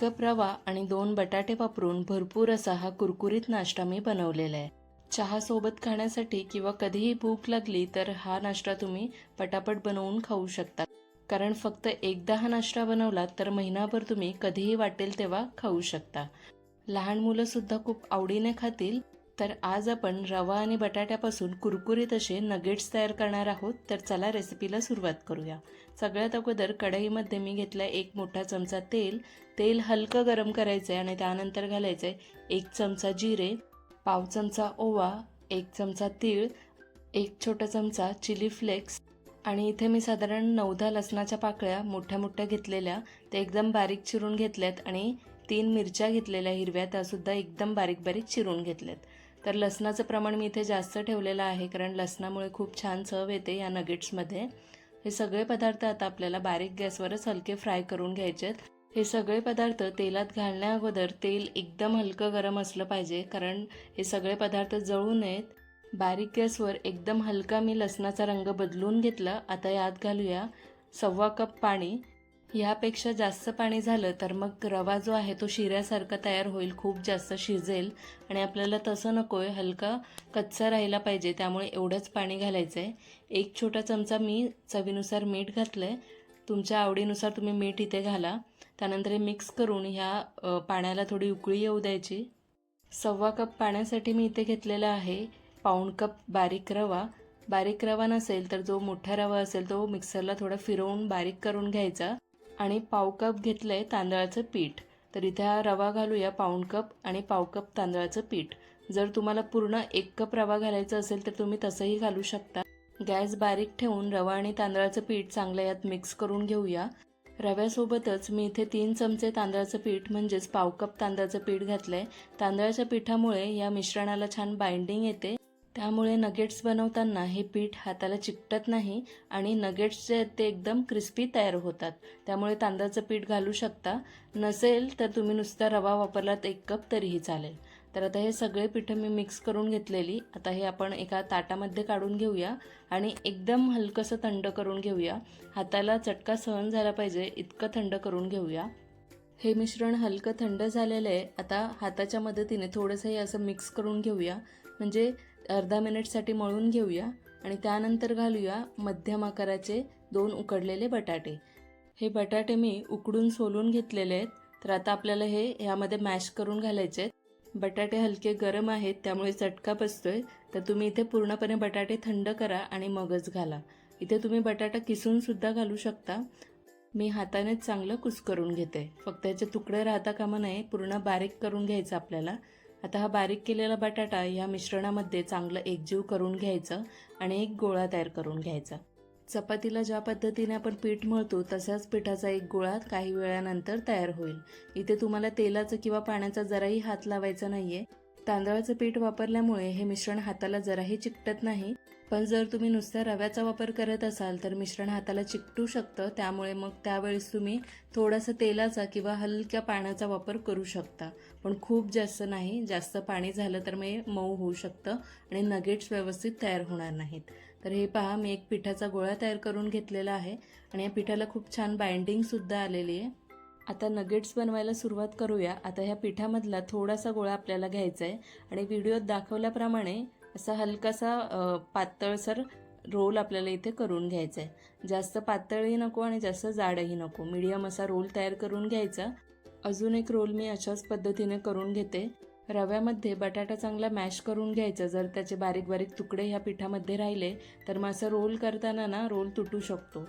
Cup रवा आणि दोन बटाटे वापरून भरपूर असा हा कुरकुरीत नाश्ता मी बनवलेला आहे. चहासोबत खाण्यासाठी किंवा कधीही भूक लागली तर हा नाश्ता तुम्ही पटापट बनवून खाऊ शकता. कारण फक्त एकदा हा नाश्ता बनवला तर महिनाभर तुम्ही कधीही वाटेल तेव्हा खाऊ शकता. लहान मुलंसुद्धा खूप आवडीने खातील. तर आज आपण रवा आणि बटाट्यापासून कुरकुरीत असे नगेट्स तयार करणार आहोत. तर चला रेसिपीला सुरुवात करूया. सगळ्यात अगोदर कढईमध्ये मी घेतला एक मोठा चमचा तेल. तेल हलकं गरम करायचं आहे आणि त्यानंतर घालायचं आहे एक चमचा जिरे पाव चमचा ओवा एक चमचा तीळ एक छोटा चमचा चिली फ्लेक्स आणि इथे मी साधारण नऊ दहा लसणाच्या पाकळ्या मोठ्या मोठ्या घेतलेल्या. त्या एकदम बारीक चिरून घेतल्यात आणि तीन मिरच्या घेतलेल्या हिरव्या त्यासुद्धा एकदम बारीक बारीक चिरून घेतल्यात. तर लसणाचं प्रमाण मी इथे जास्त ठेवलेलं आहे कारण लसणामुळे खूप छान चव येते या नगेट्समध्ये हे सगळे पदार्थ आता आपल्याला बारीक गॅसवरच हलके फ्राय करून घ्यायचे आहेत. हे सगळे पदार्थ तेलात घालण्या अगोदर तेल एकदम हलकं गरम असलं पाहिजे कारण हे सगळे पदार्थ जळू नयेत. बारीक गॅसवर एकदम हलका मी लसणाचा रंग बदलून घेतला. आता यात घालूया सव्वा कप पाणी. ह्यापेक्षा जास्त पाणी झालं तर मग रवा जो आहे तो शिऱ्यासारखा तयार होईल खूप जास्त शिजेल आणि आपल्याला तसं नको आहे हलका कच्चा राहिला पाहिजे त्यामुळे एवढंच पाणी घालायचं आहे एक छोटा चमचा मी चवीनुसार मीठ घातलं आहे तुमच्या आवडीनुसार तुम्ही मीठ इथे घाला. त्यानंतर हे मिक्स करून ह्या पाण्याला थोडी उकळी येऊ द्यायची. सव्वा कप पाण्यासाठी मी इथे घेतलेला आहे पाऊण कप बारीक रवा. बारीक रवा नसेल तर जो मोठा रवा असेल तो मिक्सरला थोडा फिरवून बारीक करून घ्यायचा. आणि पाव कप घेतलं आहे तांदळाचं पीठ. तर इथे हा रवा घालूया पाऊण कप आणि पाव कप तांदळाचं पीठ. जर तुम्हाला पूर्ण एक कप रवा घालायचा असेल तर तुम्ही तसंही घालू शकता. गॅस बारीक ठेवून रवा आणि तांदळाचं पीठ चांगलं यात मिक्स करून घेऊया. रव्यासोबतच मी इथे तीन चमचे तांदळाचं पीठ म्हणजेच पाव कप तांदळाचं पीठ घातलं आहे तांदळाच्या पिठामुळे या मिश्रणाला छान बाइंडिंग येते. त्यामुळे नगेट्स बनवताना हे पीठ हाताला चिकटत नाही आणि नगेट्सचे ते एकदम क्रिस्पी तयार होतात. त्यामुळे तांदळाचं पीठ घालू शकता. नसेल तर तुम्ही नुसता रवा वापरलात एक कप तरीही चालेल. तर आता हे सगळे पिठं मी मिक्स करून घेतलेली. आता हे आपण एका ताटामध्ये काढून घेऊया आणि एकदम हलकंसं थंड करून घेऊया. हाताला चटका सहन झाला पाहिजे इतकं थंड करून घेऊया. हे मिश्रण हलकं थंड झालेलं आहे. आता हाताच्या मदतीने थोडंसं हे असं मिक्स करून घेऊया. म्हणजे अर्धा मिनिटसाठी मळून घेऊया आणि त्यानंतर घालूया मध्यम आकाराचे दोन उकडलेले बटाटे. हे बटाटे मी उकडून सोलून घेतलेले आहेत तर आता आपल्याला हे ह्यामध्ये मॅश करून घालायचे आहेत. बटाटे हलके गरम आहेत त्यामुळे चटका बसतोय. तर तुम्ही इथे पूर्णपणे बटाटे थंड करा आणि मगच घाला. इथे तुम्ही बटाटा किसूनसुद्धा घालू शकता. मी हातानेच चांगलं कुस्करून घेते. फक्त याचे तुकडे राहता कामा नये पूर्ण बारीक करून घ्यायचं आपल्याला. आता हा बारीक केलेला बटाटा या मिश्रणामध्ये चांगलं एकजीव करून घ्यायचं आणि एक गोळा तयार करून घ्यायचा. चपातीला ज्या पद्धतीने आपण पीठ मळतो तसाच पिठाचा एक गोळा काही वेळानंतर तयार होईल. इथे तुम्हाला तेलाचं किंवा पाण्याचा जराही हात लावायचा नाहीये. तांदळाचं पीठ वापरल्यामुळे हे मिश्रण हाताला जराही चिकटत नाही. पण जर तुम्ही नुसत्या रव्याचा वापर करत असाल तर मिश्रण हाताला चिकटू शकतं. त्यामुळे मग त्यावेळेस तुम्ही थोडासा तेलाचा किंवा हलक्या पाण्याचा वापर करू शकता. पण खूप जास्त नाही. जास्त पाणी झालं तर मग मऊ होऊ शकतं आणि नगेट्स व्यवस्थित तयार होणार नाहीत. तर हे पहा मी एक पिठाचा गोळा तयार करून घेतलेला आहे. आणि या पिठाला खूप छान बाइंडिंगसुद्धा आलेली आहे. आता नगेट्स बनवायला सुरुवात करूया. आता ह्या पिठामधला थोडासा गोळा आपल्याला घ्यायचा आहे आणि व्हिडिओत दाखवल्याप्रमाणे असा हलकासा पातळसर रोल आपल्याला इथे करून घ्यायचा आहे जास्त पातळही नको आणि जास्त जाडही नको. मीडियम असा रोल तयार करून घ्यायचा. अजून एक रोल मी अशाच पद्धतीने करून घेते. रव्यामध्ये बटाटा चांगला मॅश करून घ्यायचा. जर त्याचे बारीक बारीक तुकडे ह्या पिठामध्ये राहिले तर मग असं रोल करताना ना रोल तुटू शकतो.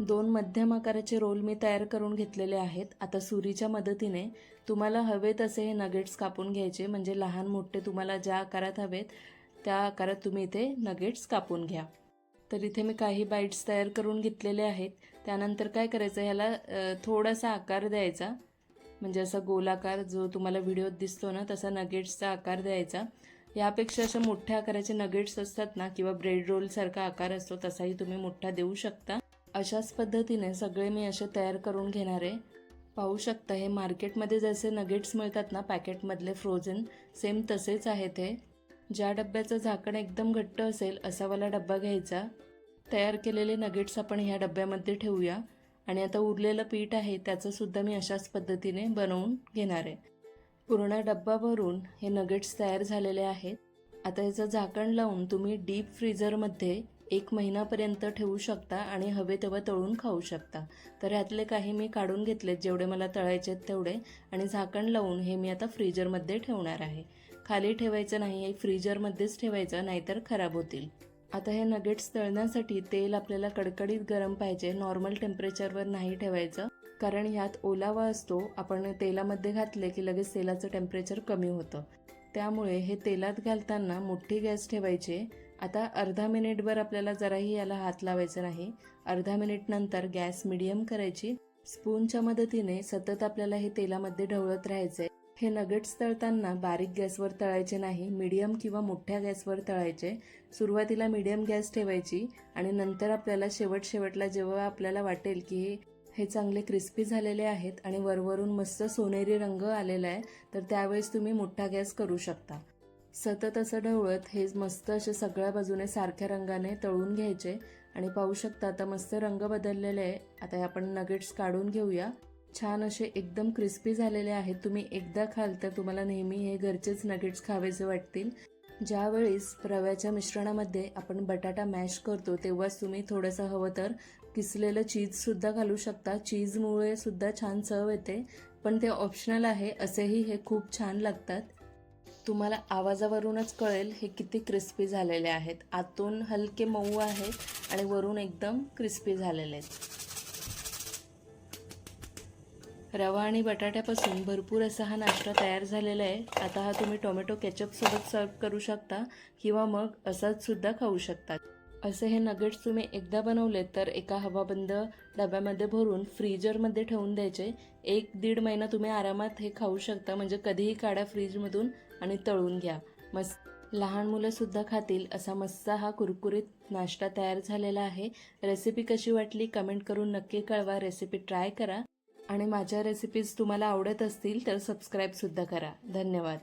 दोन मध्यम आकाराचे रोल मी तयार करून घेतलेले आहेत. आता सुरीच्या मदतीने तुम्हाला हवे तसे हे नगेट्स कापून घ्यायचे. म्हणजे लहान मोठे तुम्हाला ज्या आकारात हवेत त्या आकारात तुम्ही इथे नगेट्स कापून घ्या. तर इथे मी काही बाईट्स तयार करून घेतलेले आहेत. त्यानंतर काय करायचं? ह्याला थोडासा आकार द्यायचा. म्हणजे असा गोलाकार जो तुम्हाला व्हिडिओत दिसतो ना तसा नगेट्सचा आकार द्यायचा. यापेक्षा अशा मोठ्या आकाराचे नगेट्स असतात ना किंवा ब्रेड रोलसारखा आकार असतो तसाही तुम्ही मोठा देऊ शकता. अशाच पद्धतीने सगळे मी असे तयार करून घेणार. आहे पाहू शकता हे मार्केटमध्ये जसे नगेट्स मिळतात ना पॅकेटमधले फ्रोझन सेम तसेच आहेत हे. ज्या डब्याचं झाकण एकदम घट्ट असेल असावाला डब्बा घ्यायचा. तयार केलेले नगेट्स आपण ह्या डब्यामध्ये ठेवूया. आणि आता उरलेलं पीठ आहे त्याचंसुद्धा मी अशाच पद्धतीने बनवून घेणार. आहे पूर्ण डब्बा भरून हे नगेट्स तयार झालेले आहेत. आता याचं झाकण लावून तुम्ही डीप फ्रीजरमध्ये एक महिनापर्यंत ठेवू शकता आणि हवे तेव्हा तळून खाऊ शकता. तर यातले काही मी काढून घेतलेत जेवढे मला तळायचे आहेत तेवढे. आणि झाकण लावून हे मी आता फ्रीजरमध्ये ठेवणार आहे. खाली ठेवायचं नाही हे फ्रीजरमध्येच ठेवायचं नाहीतर खराब होतील. आता हे नगेट्स तळण्यासाठी तेल आपल्याला कडकडीत गरम पाहिजे नॉर्मल टेम्परेचरवर नाही ठेवायचं. कारण ह्यात ओलावा असतो आपण तेलामध्ये घातले की लगेच तेलाचं टेम्परेचर कमी होतं. त्यामुळे हे तेलात घालताना मोठी गॅस ठेवायची आता अर्धा मिनिटभर आपल्याला जराही याला हात लावायचा नाही. अर्धा मिनिट नंतर गॅस मिडियम करायची. स्पूनच्या मदतीने सतत आपल्याला हे तेलामध्ये ढवळत राहायचंय. हे नगेट्स तळताना बारीक गॅसवर तळायचे नाही मीडियम किंवा मोठ्या गॅसवर तळायचे. सुरुवातीला मीडियम गॅस ठेवायची आणि नंतर आपल्याला शेवट शेवटला जेव्हा आपल्याला वाटेल की हे हे चांगले क्रिस्पी झालेले आहेत आणि वरवरून मस्त सोनेरी रंग आलेला आहे तर त्यावेळेस तुम्ही मोठा गॅस करू शकता. सतत असं ढवळत हे मस्त असे सगळ्या बाजूने सारख्या रंगाने तळून घ्यायचे. आणि पाहू शकता आता मस्त रंग बदललेले आहे. आता हे आपण नगेट्स काढून घेऊया. छान असे एकदम क्रिस्पी झालेले आहेत. तुम्ही एकदा खाल तर तुम्हाला नेहमी हे घरचेच नगेट्स खावेसे वाटतील. ज्यावेळेस रव्याच्या मिश्रणामध्ये आपण बटाटा मॅश करतो तेव्हाच तुम्ही थोडंसं हवं तर किसलेलं चीजसुद्धा घालू शकता. चीजमुळे सुद्धा छान चव येते. पण ते ऑप्शनल आहे. असेही हे खूप छान लागतात. तुम्हाला आवाजावरूनच कळेल हे किती क्रिस्पी झालेले आहेत. आतून हलके मऊ आहेत आणि वरून एकदम क्रिस्पी झालेले आहेत. रवा आणि बटाट्यापासून भरपूर असा हा नाश्ता तयार झालेला आहे. आता हा तुम्ही टोमॅटो केचपसोबत सर्व करू शकता किंवा मग असाच सुद्धा खाऊ शकता. असे हे नगेट्स तुम्ही एकदा बनवले तर एका हवाबंद डब्यामध्ये भरून फ्रीजरमध्ये ठेवून द्यायचे. एक दीड महिना तुम्ही आरामात हे खाऊ शकता. म्हणजे कधीही काढा फ्रीजमधून आणि तळून घ्या. मस्त. लहान मुलंसुद्धा खातील असा मस्त हा कुरकुरीत नाश्ता तयार झालेला आहे. रेसिपी कशी वाटली कमेंट करून नक्की कळवा. रेसिपी ट्राय करा. आणि माझ्या रेसिपीज तुम्हाला आवडत असतील तर सबस्क्राईबसुद्धा करा. धन्यवाद.